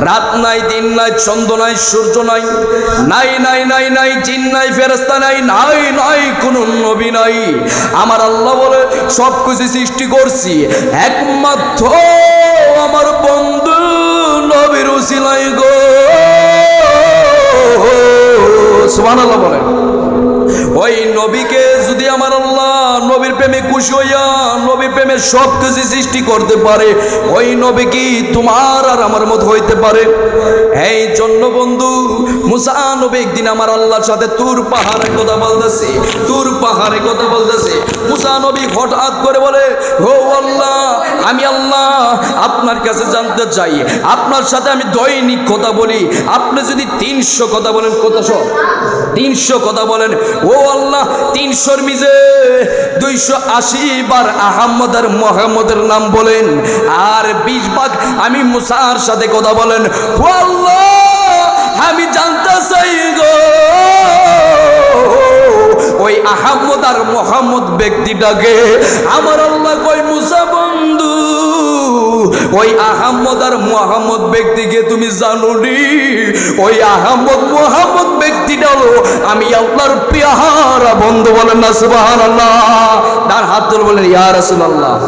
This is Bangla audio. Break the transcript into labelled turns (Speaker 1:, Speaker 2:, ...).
Speaker 1: রাত নাই, দিন নাই চন্দ্র নাই, সূর্য নাই নাই নাই নাই নাই, জিন নাই ফেরেস্তা নাই নাই নাই, কোন নবী নাই। আমার আল্লাহ বলে, সব কিছু সৃষ্টি করছি। একমাত্র আমার বন্ধু নবীর উসিলাই গো। সুবহানাল্লাহ বলেন। ওই নবীকে যদি আমার আল্লাহ নবীর প্রেমে খুশি হইয়া নবীর প্রেমে সব কিছু সৃষ্টি করতে পারে, ওই নবী কি তোমার আর আমার মত হইতে পারে? এই জন্য বন্ধু, মুসা নবী একদিন আমার আল্লাহর সাথে তুর পাহাড়ে কথা বলতেছে, তুর পাহাড়ে কথা বলতেছে। মুসা নবী হঠাৎ করে বলে ও আমি আল্লাহ আপনার কাছে জানতে চাই। আপনার সাথে আমি দৈনিক কথা বলি। আপনি যদি তিনশো কথা বলেন, কত সব তিনশো কথা বলেন। ও আল্লাহ, তিনশোর মিজে দুইশো আশি বার আহম্মদ আর মোহাম্মদের নাম বলেন। আর বিশ ভাগ আমি মুসার সাথে কথা বলেন। ও আল্লাহ, আমি জানতে চাই গো। ওই আহম্মদ আর মোহাম্মদ ব্যক্তিটাকে আমার ওই আহম্মদ আর মোহাম্মদ ব্যক্তিকে তুমি জানো নি ওই আহম্মদ, মোহাম্মদ ব্যক্তিটা হলো আমি আল্লাহর পেহারা বন্ধু বলেন না সুবাহ আল্লাহ তার হাত তুলে বলেন, ইয়া রাসূলুল্লাহ।